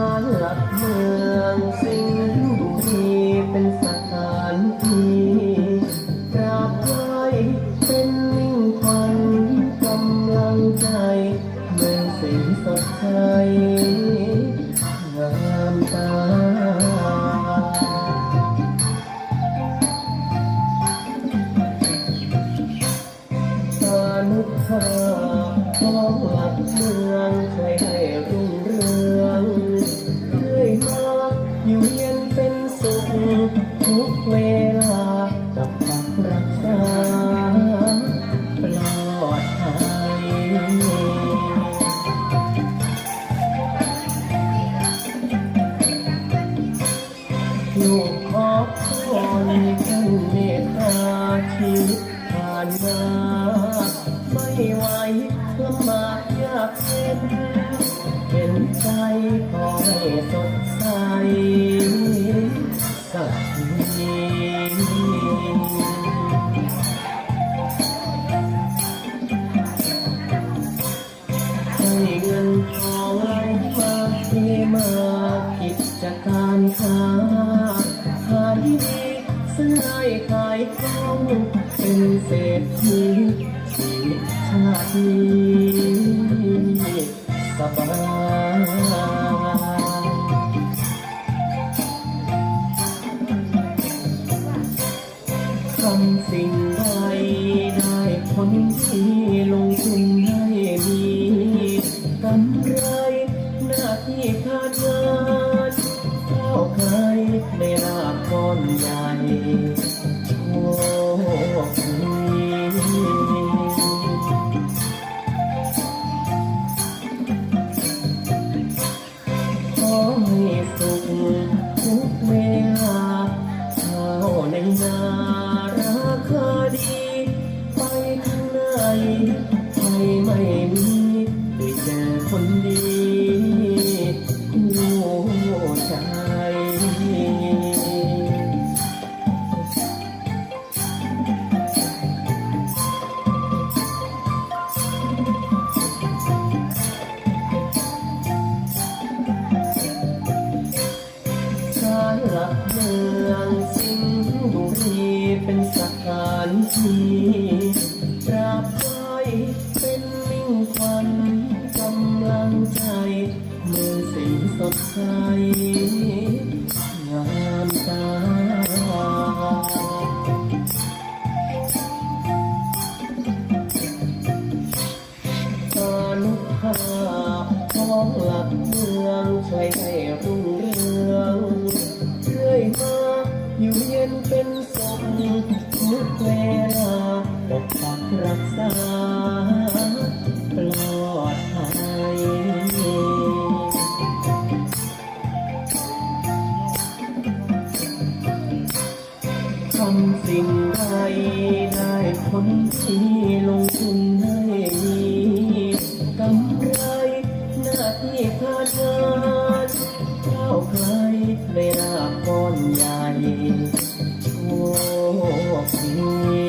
าหลักเมืองสิง ท่านเมตตาชีวิตผ่านมา ไม่ไหวลำบากยากเย็นเห็นใจขอให้สดใสสักทีให้เงินทองไหลมาเทมากิจการค้า ซื้อให้ขายคล่องเป็นเศรษฐีชีชาตินี้สบายทำสิ่งใดได้ผลที่ลง ข หลักเมืองสิงห์บุรีเป็นสถานที่ปราบไหว้เป็นมิ่งขวัญกำลังใจ เมืองสิงห์สดใสงามตาาปลอดภัยทำสิ่งใดได้ผลที่ลงทุนให้ดีกำไรหน้าที่การงานเข้าใครไม่ราก้อนใหญ่โชคดี